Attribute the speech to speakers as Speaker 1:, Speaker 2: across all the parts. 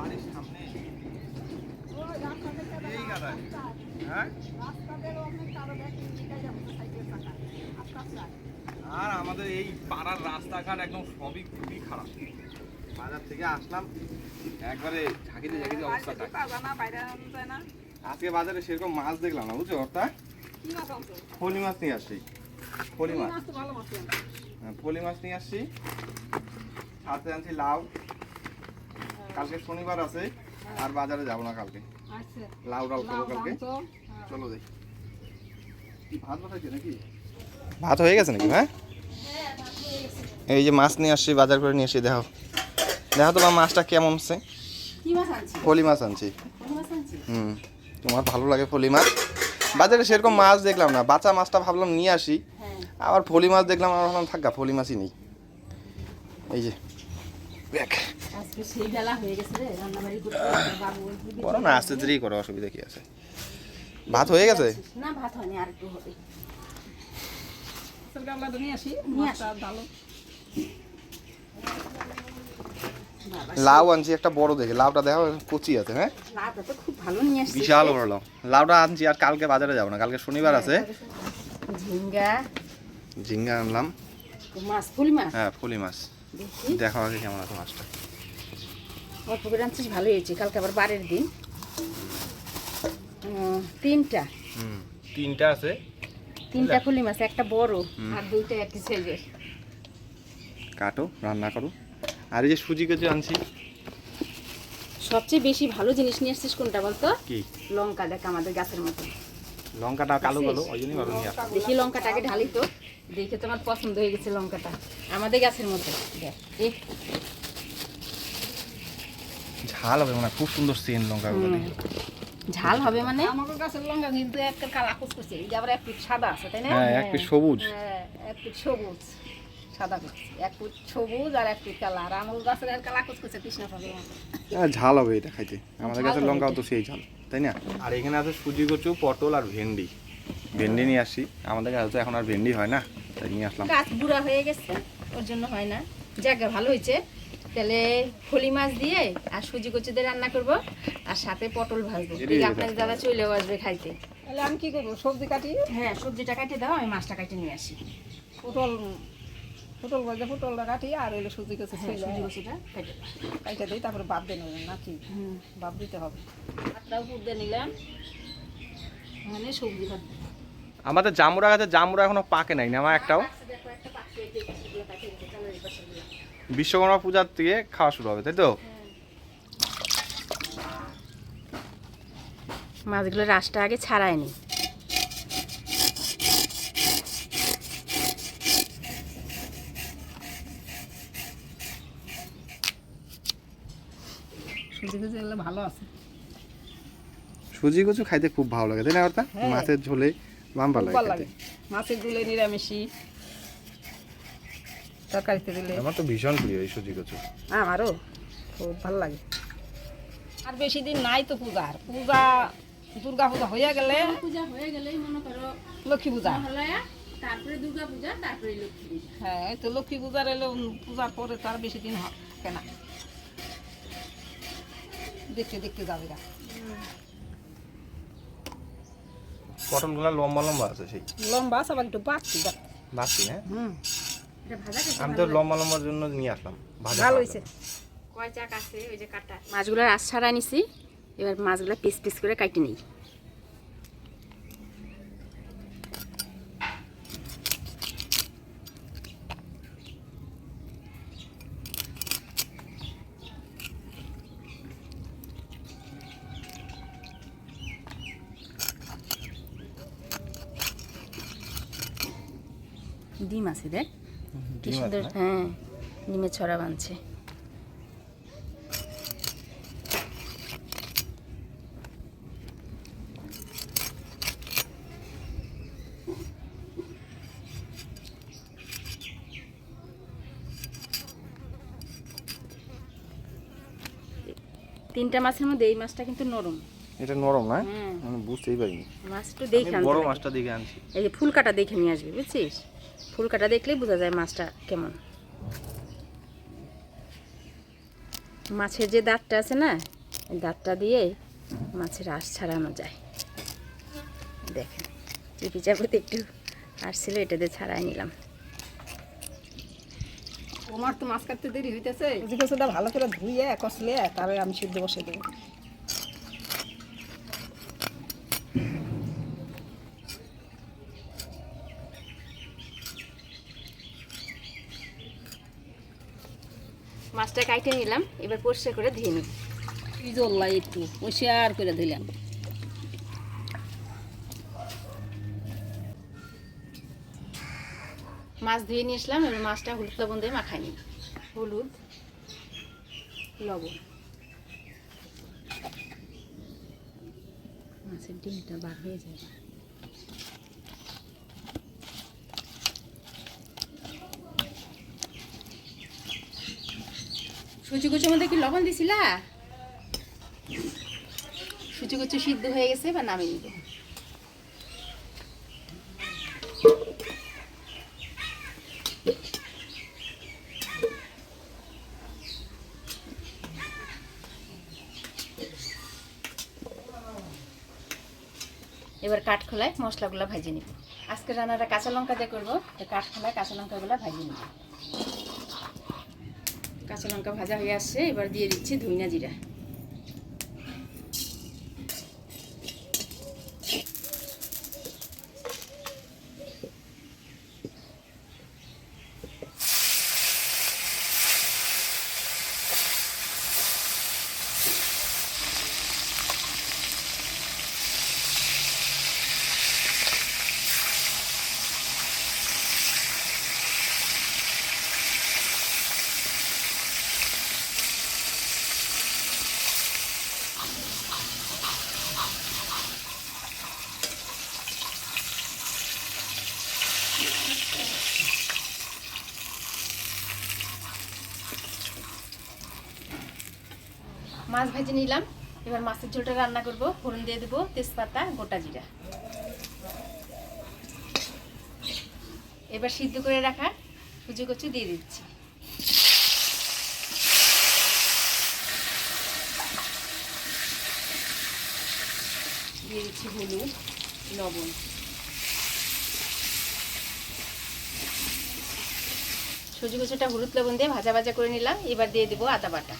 Speaker 1: বাড়ির সামনে। হ্যাঁ? আর আমাদের এই পাড়ার রাস্তাঘাট একদম সবই খুবই খারাপ। বাজার থেকে আসলাম একবারে ঝাঁকিতে ঝাঁকিতে অবস্থা
Speaker 2: বাড়িতে ঢোকা যায় না বাইরে আনা যায় না
Speaker 1: আজকে বাজারে সেরকম মাছ দেখলাম না বুঝছ অর্থা
Speaker 2: কি মাছ
Speaker 1: ফলি মাছ নিয়ে আসছি। ফলি মাছ। হ্যাঁ, ফলি মাছ নিয়ে আসছি। সাথে আনছি লাউ। কালকে শনিবার আছে আর বাজারে যাব না কালকে।
Speaker 2: আচ্ছা।
Speaker 1: লাউ ডাল
Speaker 2: লাউ
Speaker 1: করব কালকে চলো দেখি। ভাত বসাইছে নাকি? ভাত হয়ে গেছে নাকি হ্যাঁ? এই যে মাছ নিয়ে আসছি বাজার করে নিয়ে আসি দেখো। দেখো তোমার মাছটা কেমন হচ্ছে?
Speaker 2: মাছ আনছি?
Speaker 1: ফলি মাছ আনছি।
Speaker 2: কোন মাছ আনছি?
Speaker 1: হুম তোমার ভালো লাগে ফলি মাছ। বাজারে সেরকম মাছ দেখলাম না বাচ্চা মাছটা ভাবলাম নিয়ে আসি।
Speaker 2: হ্যাঁ।
Speaker 1: আবার ফলি মাছ দেখলাম আমার ভাবলাম থাকা ফলি মাছই নেই। এই যে দেখ।
Speaker 2: আজকে সেই বেলা হয়ে গেছে রে রান্না করতে বাবু
Speaker 1: করো না আস্তে ধীরেই করো অসুবিধা কি আছে? ভাত হয়ে গেছে?
Speaker 2: না ভাত হয়নি আর একটু হবে।
Speaker 1: লাউ আনছি একটা বড় দেখে। লাউটা দেখো কচি আছে হ্যাঁ?
Speaker 2: লাউটা তো খুব ভালো নিয়ে আসছি
Speaker 1: বিশাল বড় লাউ। লাউটা আনছি আর কালকে বাজারে যাব না কালকে শনিবার আছে।
Speaker 2: ঝিঙ্গা
Speaker 1: ঝিঙ্গা আনলাম।
Speaker 2: মাছ ফুল মাছ?
Speaker 1: হ্যাঁ ফলি মাছ।
Speaker 2: দেখি।
Speaker 1: দেখো আগে কেমন আছে মাছটা।
Speaker 2: অল্প করে আনছিস ভালো হয়েছে। কালকে আবার বারের দিন। তিনটা।
Speaker 1: তিনটা আছে।
Speaker 2: তিনটা ফুলি মাছ একটা বড় আর দুইটা একটি সাইজের
Speaker 1: কাটো রান্না করো। আর এই যে সুজি কচু আনছি।
Speaker 2: সবচেয়ে বেশি ভালো জিনিস নিয়ে আসছিস কোনটা বলতো?
Speaker 1: কি?
Speaker 2: লঙ্কা দেখ আমাদের গাছের মতো।
Speaker 1: লঙ্কাটা কালো কালো ওই জন্যই ভালো নিয়ে
Speaker 2: দেখি লঙ্কাটাকে ঢালি তো। দেখে তোমার পছন্দ হয়ে গেছে লঙ্কাটা। আমাদের গাছের মতো। দেখ এ
Speaker 1: ঝাল হবে মানে খুব সুন্দর সেন লঙ্কাগুলো
Speaker 2: হুম।
Speaker 1: দেখে
Speaker 2: ঝাল হবে মানে?
Speaker 3: আমাকে গাছের লঙ্কা কিন্তু একটা কালা কুচকুচে এই যে আবার এক পিঠ সাদা আছে তাই না?
Speaker 1: হ্যাঁ এক পিস সবুজ।
Speaker 3: হ্যাঁ এক পিঠ সবুজ। সাদা পিঠ এক পিঠ সবুজ আর এক পিঠ কালা। আর আমার গাছের আর কালা কুচকুচে কৃষ্ণ পাবে।
Speaker 1: হ্যাঁ, ঝাল হবে এটা খাইতে। আমাদের কাছে লঙ্কাও তো সেই ঝাল তাই না? আর এখানে আছে সুজি কচু পটল আর ভেন্ডি। ভেন্ডি নিয়ে আসি। আমাদের কাছে তো এখন আর ভেন্ডি হয় না তাই নিয়ে আসলাম।
Speaker 2: গাছ বুড়া হয়ে গেছে ওর জন্য হয় না। জায়গা ভালো হয়েছে। তাহলে ফলি মাছ দিয়ে আর সুজি কচু দিয়ে রান্না করব আর সাথে পটল ভাজবো। ঠিক আপনার দাদা চলেও আসবে খাইতে।
Speaker 3: তাহলে আমি কি করব? সবজি কাটি?
Speaker 2: হ্যাঁ সবজিটা কাটে দাও আমি মাছটা কাটে নিয়ে আসি।
Speaker 3: পটল পটল ভাজা পটলটা কাটি আর এলে সুজি কাছে
Speaker 2: হ্যাঁ সুজি কচুটা কাটে।
Speaker 3: কাইটা দিই তারপরে বাপ দিয়ে নেবেন নাকি?
Speaker 2: হুম।
Speaker 3: বাপ দিতে হবে।
Speaker 2: ভাতটাও পুড়তে নিলাম। মানে সবজি ভাত
Speaker 1: আমাদের জামুরা গাছে জামুরা এখনও পাকে নাই না আমার একটাও
Speaker 2: দেখো একটা পাখি এই যে এগুলো কাটে রেখে চলো এই পাশেগুলো।
Speaker 1: বিশ্বকর্মা পূজার থেকে খাওয়া শুরু হবে তাই তো?
Speaker 2: মাছগুলো রাসটা আগে ছাড়ায়নি
Speaker 3: ভালো আছে।
Speaker 1: সুজি কচু খাইতে খুব ভালো লাগে তাই না অর্থা
Speaker 3: হ্যাঁ।
Speaker 1: মাছের ঝোলে
Speaker 3: ভালো লাগে। মাছের ঝোলে নিরামিষি তরকারিতে দিলে।
Speaker 1: আমার তো ভীষণ প্রিয় এই সুজি কচু।
Speaker 3: আমারও খুব ভালো লাগে। আর বেশি দিন নাই তো পূজার পূজা দুর্গা পূজা হয়ে গেলে
Speaker 2: পূজা হয়ে গেলেই মনে করো
Speaker 3: লক্ষ্মী পূজা।
Speaker 2: তারপরে দুর্গা পূজা তারপরে লক্ষ্মী পূজা।
Speaker 3: হ্যাঁ তো লক্ষ্মী পূজার এলে পূজার পরে তো আর বেশি দিন হবে না দেখতে দেখতে যাবে গা।
Speaker 1: পটলগুলো লম্বা লম্বা আছে সেই।
Speaker 3: লম্বা আছে আবার একটু বাড়তি
Speaker 1: বাড়তি হ্যাঁ?
Speaker 3: হুম।
Speaker 1: আমি তো লম্বা লম্বার জন্য নিয়ে আসলাম
Speaker 3: ভালো হয়েছে।
Speaker 2: কয় চাক আছে ওই যে কাটা? মাছগুলো রাস ছাড়া নিছি এবার মাছগুলো পিস পিস করে কাটি নিই। ডিম আছে দেখ। কি সুন্দর হ্যাঁ ডিমের ছড়া বানছে। তিনটা মাছের মধ্যে এই মাছটা কিন্তু নরম।
Speaker 1: এটা নরম না?
Speaker 2: হ্যাম।
Speaker 1: আমি বুঝতেই পারিনি।
Speaker 2: মাছ একটু দেখে
Speaker 1: বড় মাছটা দেখে আনছি।
Speaker 2: এই যে ফুলকাটা দেখে নিয়ে আসবি বুঝছিস? ফুলকাটা দেখলেই বোঝা যায় মাছটা কেমন। মাছের যে দাঁতটা আছে না দাঁতটা দিয়ে মাছের আঁশ ছাড়ানো যায়। দেখেন চিপি চাপুতে একটু আসছিল এটা দিয়ে ছাড়াই নিলাম।
Speaker 3: আমার তো মাছ কাটতে দেরি হইতেছে। জিজ্ঞাসাটা ভালো করে ধুইয়ে কষলে তারপরে আমি সিদ্ধ বসে দেবো।
Speaker 2: মাছটা কাইটে নিলাম এবার পরিষ্কার করে ধুয়ে নিব
Speaker 3: এই জল্লাই একটু পরিষ্কার করে দিলাম
Speaker 2: মাছ ধুয়ে নিয়ে আসলাম এবার মাছটা হলুদ লবণ দিয়ে মাখাই নিই। হলুদ লবণ। মাছের ডিমটা বার হয়ে যায়। সুচি কুচুর মধ্যে কি লবণ দিছিলা? সুচি কুচু সিদ্ধ হয়ে গেছে বা নামিয়ে নিব। এবার কাঠখোলায় মশলাগুলো ভাজে নিব। আজকে রান্নাটা কাঁচা লঙ্কা দিয়ে করব, তো কাঠখোলায় কাঁচা লঙ্কাগুলো ভাজে নিব। কাঁচা লঙ্কা ভাজা হয়ে আসছে এবার দিয়ে দিচ্ছি ধুইনা জিরা। মাছ ভেজে নিলাম। এবার মাছের ঝোলটা রান্না করব। ফোড়ন দিয়ে দেবো তেজপাতা, গোটা জিরা। এবার সিদ্ধ করে রাখা কুচি কুচি দিয়ে দিচ্ছি। দিয়ে দিচ্ছি হলুদ, লবণ। সুজি কুচুটা হলুদ, লবণ দিয়ে ভাজা ভাজা করে নিলাম। এবার দিয়ে দেবো আদা বাটা।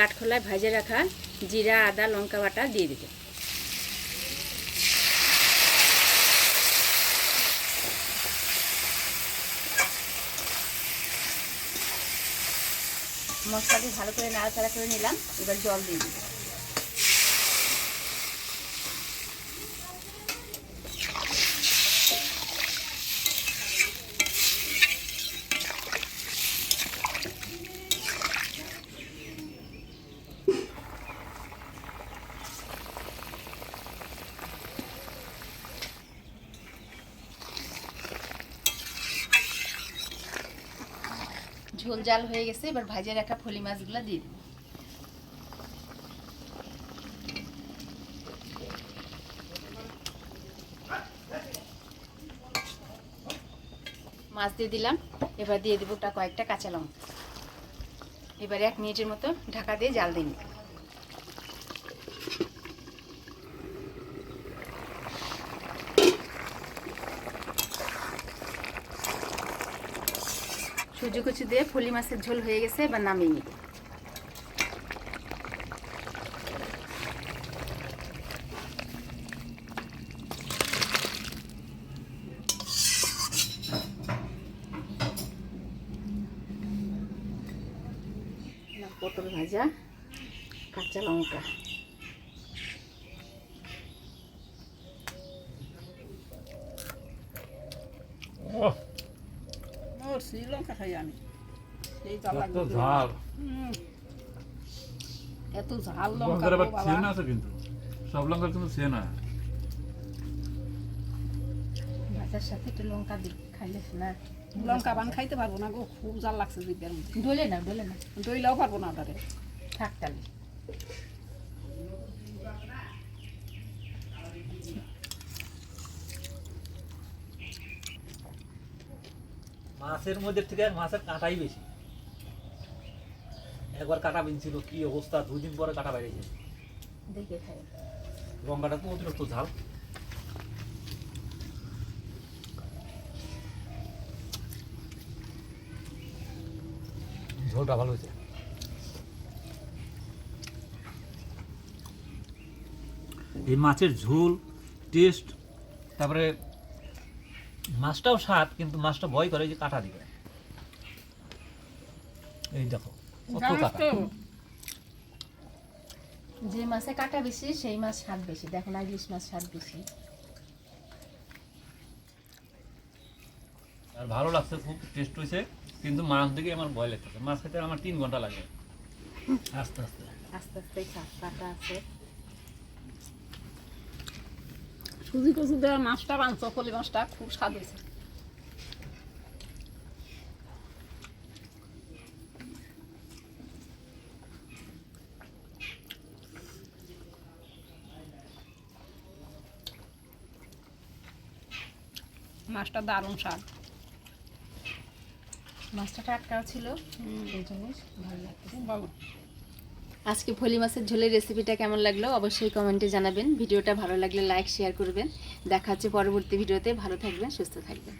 Speaker 2: কাঠখোলায় ভাজে রাখা জিরা, আদা, লঙ্কা বাটা দিয়ে দিতে। মশলাটি ভালো করে নাড়াচাড়া করে নিলাম, এবার জল দিয়ে দিবে ঝোল জাল হয়ে গেছে, এবার ভাজে রাখা ফলি মাছগুলো দিয়ে দিই মাছ দিয়ে দিলাম, এবার দিয়ে দেবো কয়েকটা কাঁচা লঙ্কা। এবার এক মিনিটের মতো ঢাকা দিয়ে জাল দিয়ে সুজি কুচি দিয়ে ফলি মাছের ঝোল হয়ে গেছে, এবার নামিয়ে নিব। পটল ভাজা, কাঁচা লঙ্কা।
Speaker 3: ওর শ্রীলঙ্কা খাই আমি জ্বাল
Speaker 4: এত ঝাল।
Speaker 3: এত ঝাল লঙ্কা
Speaker 4: আছে কিন্তু। সব লঙ্কার কিন্তু আছে
Speaker 2: ভাজার সাথে একটু লঙ্কা দিই খাইলে না।
Speaker 3: লঙ্কা বান খাইতে পারব না গো খুব জাল লাগছে জিব্বার মধ্যে।
Speaker 2: ডলে না ডলে না।
Speaker 3: দইলাও পারব না ওটারে
Speaker 2: থাক তাহলে।
Speaker 5: মাছের মধ্যে থেকে মাছের কাঁটাই বেশি। একবার কাটা বিনছিল কি অবস্থা? দুই দিন পরে কাটা বেরিয়েছে
Speaker 2: দেখে খাই।
Speaker 5: লঙ্কাটা তো অতিরিক্ত ঝাল। ঝোলটা ভালো হয়েছে। এই মাছের ঝোল টেস্ট তারপরে মাছটাও স্বাদ কিন্তু মাছটা ভয় করে যে কাটা দিবে। এই দেখো কত কাটা।
Speaker 2: যে মাছে কাটা বেশি সেই মাছ স্বাদ বেশি। দেখো না ইলিশ মাছ স্বাদ বেশি।
Speaker 5: আর ভালো লাগছে খুব টেস্ট হয়েছে কিন্তু মাছ দেখে আমার ভয় লাগতেছে। মাছ খেতে আমার তিন ঘণ্টা লাগে। আস্তে আস্তে।
Speaker 2: আস্তে আস্তে কাটা আছে।
Speaker 3: সুজি কচু দেওয়া মাছটা বাঁচো ফলি মাছটা খুব স্বাদ হয়েছে। মাছটা দারুণ স্বাদ।
Speaker 2: মাছটা টাটকাও ছিল। এই ভালো লাগতেছে। আজকে ফলি মাছের ঝোলের রেসিপিটা কেমন লাগল অবশ্যই কমেন্টে জানাবেন। ভিডিওটা ভালো লাগলে লাইক শেয়ার করবেন। দেখা হচ্ছে পরবর্তী ভিডিওতে। ভালো থাকবেন, সুস্থ থাকবেন।